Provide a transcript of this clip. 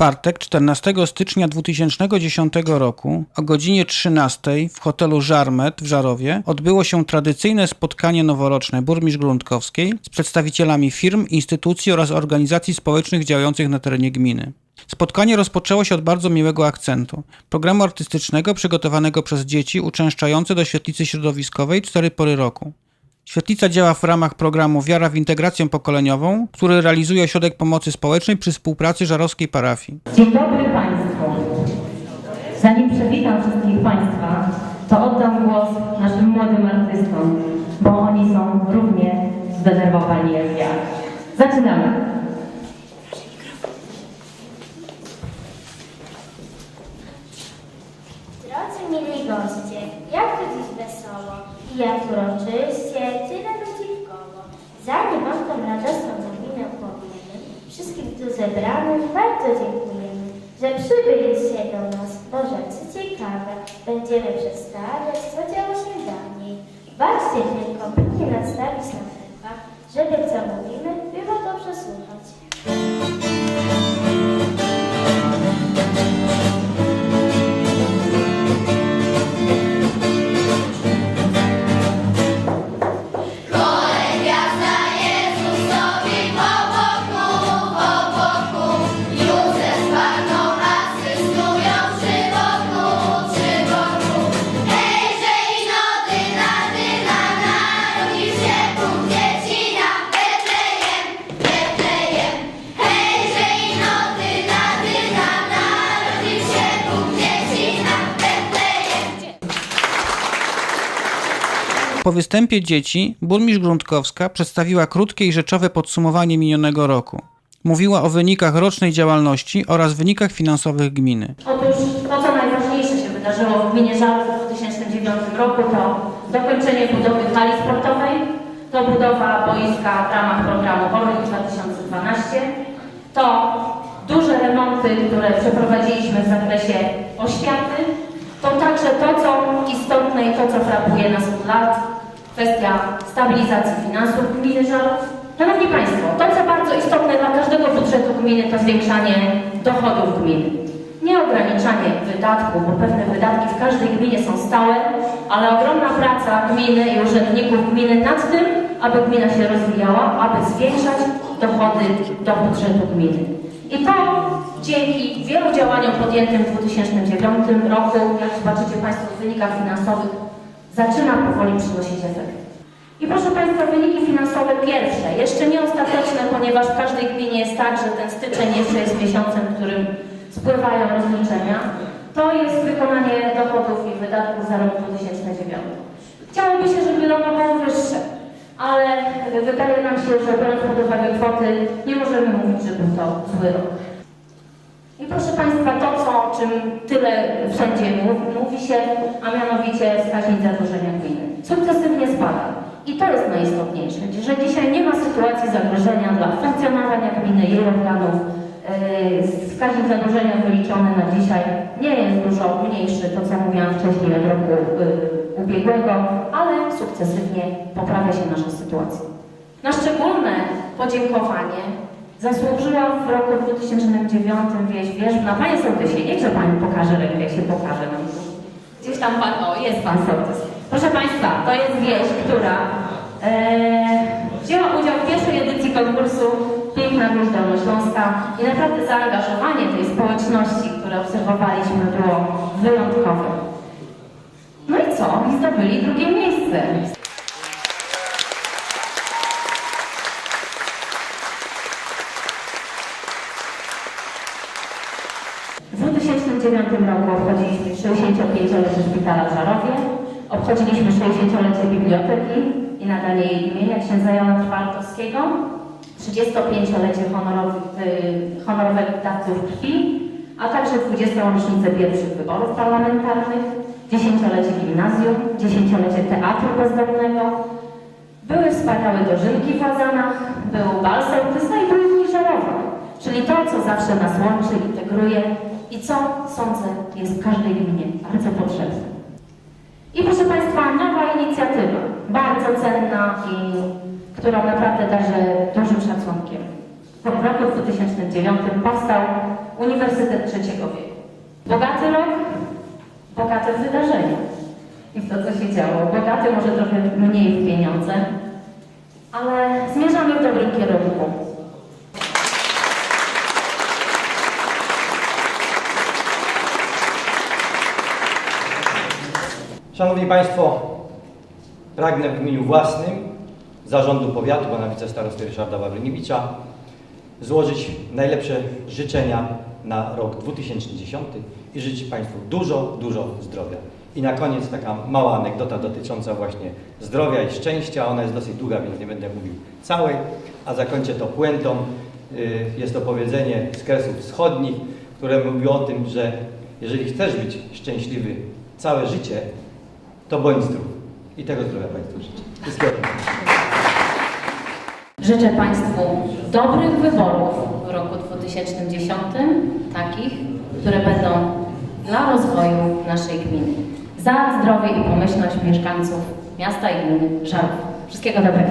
czwartek 14 stycznia 2010 roku o godzinie 13 w hotelu Żarmet w Żarowie odbyło się tradycyjne spotkanie noworoczne burmistrz Gruntkowskiej z przedstawicielami firm, instytucji oraz organizacji społecznych działających na terenie gminy. Spotkanie rozpoczęło się od bardzo miłego akcentu. Programu artystycznego przygotowanego przez dzieci uczęszczające do świetlicy środowiskowej cztery pory roku. Świetlica działa w ramach programu Wiara w integrację pokoleniową, który realizuje Ośrodek Pomocy Społecznej przy współpracy Żarowskiej Parafii. Dzień dobry Państwu. Zanim przywitam wszystkich Państwa, to oddam głos naszym młodym artystom, bo oni są równie zdenerwowani jak ja. Zaczynamy. Drodzy mili goście, jak to dziś wesoło i jak uroczyście, tyle ludzi. Zanim wam tą radosną nowinę powiemy, wszystkim tu zebranym bardzo dziękujemy, że przybyliście do nas, bo rzeczy ciekawe będziemy przedstawiać, co działo się dawniej. Baczcie tylko, by nie na trębach, żeby co mówimy, Po występie dzieci burmistrz Gruntkowska przedstawiła krótkie i rzeczowe podsumowanie minionego roku. Mówiła o wynikach rocznej działalności oraz wynikach finansowych gminy. Otóż to, co najważniejsze się wydarzyło w gminie Żarów w 2009 roku, to dokończenie budowy hali sportowej, to budowa boiska w ramach programu Orlik 2012, to duże remonty, które przeprowadziliśmy w zakresie oświaty, to także to, co istotne i to, co frapuje nas od lat, kwestia stabilizacji finansów gminy Żarów. Szanowni Państwo, to, co bardzo istotne dla każdego budżetu gminy, to zwiększanie dochodów gminy. Nie ograniczanie wydatków, bo pewne wydatki w każdej gminie są stałe, ale ogromna praca gminy i urzędników gminy nad tym, aby gmina się rozwijała, aby zwiększać dochody do budżetu gminy. I to dzięki wielu działaniom podjętym w 2009 roku, jak zobaczycie Państwo w wynikach finansowych, zaczyna powoli przynosić efekt. I proszę Państwa, wyniki finansowe pierwsze, jeszcze nie ostateczne, ponieważ w każdej gminie jest tak, że ten styczeń jeszcze jest miesiącem, w którym spływają rozliczenia. To jest wykonanie dochodów i wydatków za rok 2009. Chciałoby się, żeby ono było wyższe, ale wydaje nam się, że biorąc pod uwagę kwoty, nie możemy mówić, że był to zły rok. I proszę Państwa, to, co, o czym tyle wszędzie mówi, się, a mianowicie wskaźnik zadłużenia gminy. Sukcesywnie spada. I to jest najistotniejsze, że dzisiaj nie ma sytuacji zagrożenia dla funkcjonowania gminy, jej organów. Yy, Wskaźnik zadłużenia wyliczony na dzisiaj nie jest dużo mniejszy, to co mówiłam wcześniej od roku yy, ubiegłego, ale sukcesywnie poprawia się nasza sytuacja. Na szczególne podziękowanie zasłużyła w roku 2009 wieś Wierzbna. Panie Sołtysie, niechże Pani pokaże rękę, jak się pokaże tu. Gdzieś tam Pan, o jest Pan Sołtys. Proszę Państwa, to jest wieś, która e, wzięła udział w pierwszej edycji konkursu Piękna Wieś Dolnośląska i naprawdę zaangażowanie tej społeczności, które obserwowaliśmy, było wyjątkowe. No i co? I zdobyli drugie miejsce. W 2009 roku obchodziliśmy 65-lecie Szpitala w Żarowie, obchodziliśmy 60-lecie Biblioteki i nadanie jej imienia księdza Jana Czwartowskiego, 35-lecie honorowych, y, dawców krwi, a także 20. rocznicę pierwszych wyborów parlamentarnych, 10-lecie gimnazjum, 10-lecie teatru bezdomnego, były wspaniałe dożynki w Łazanach, był bal sołtysa i były dni żarowe, czyli to, co zawsze nas łączy, integruje i co, sądzę, jest każdej gminie bardzo potrzebne. I proszę Państwa, nowa inicjatywa, bardzo cenna i którą naprawdę darzę dużym szacunkiem. W roku 2009 powstał Uniwersytet Trzeciego Wieku. Bogaty rok, bogate wydarzenia i w to, co się działo. Bogaty może trochę mniej w pieniądze, ale zmierzamy w dobrym kierunku. Szanowni Państwo, pragnę w imieniu własnym Zarządu Powiatu Pana Wicestarosty Ryszarda Wawryniewicza złożyć najlepsze życzenia na rok 2010 i życzyć Państwu dużo, dużo zdrowia. I na koniec taka mała anegdota dotycząca właśnie zdrowia i szczęścia. Ona jest dosyć długa, więc nie będę mówił całej, a zakończę to puentą. Y, Jest to powiedzenie z Kresów Wschodnich, które mówi o tym, że jeżeli chcesz być szczęśliwy całe życie, to bądź zdrów. I tego zdrowia Państwu życzę. Wszystkiego. Życzę Państwu dobrych wyborów w roku 2010, takich, które będą dla rozwoju naszej gminy. Za zdrowie i pomyślność mieszkańców miasta i gminy Żarów. Wszystkiego dobrego.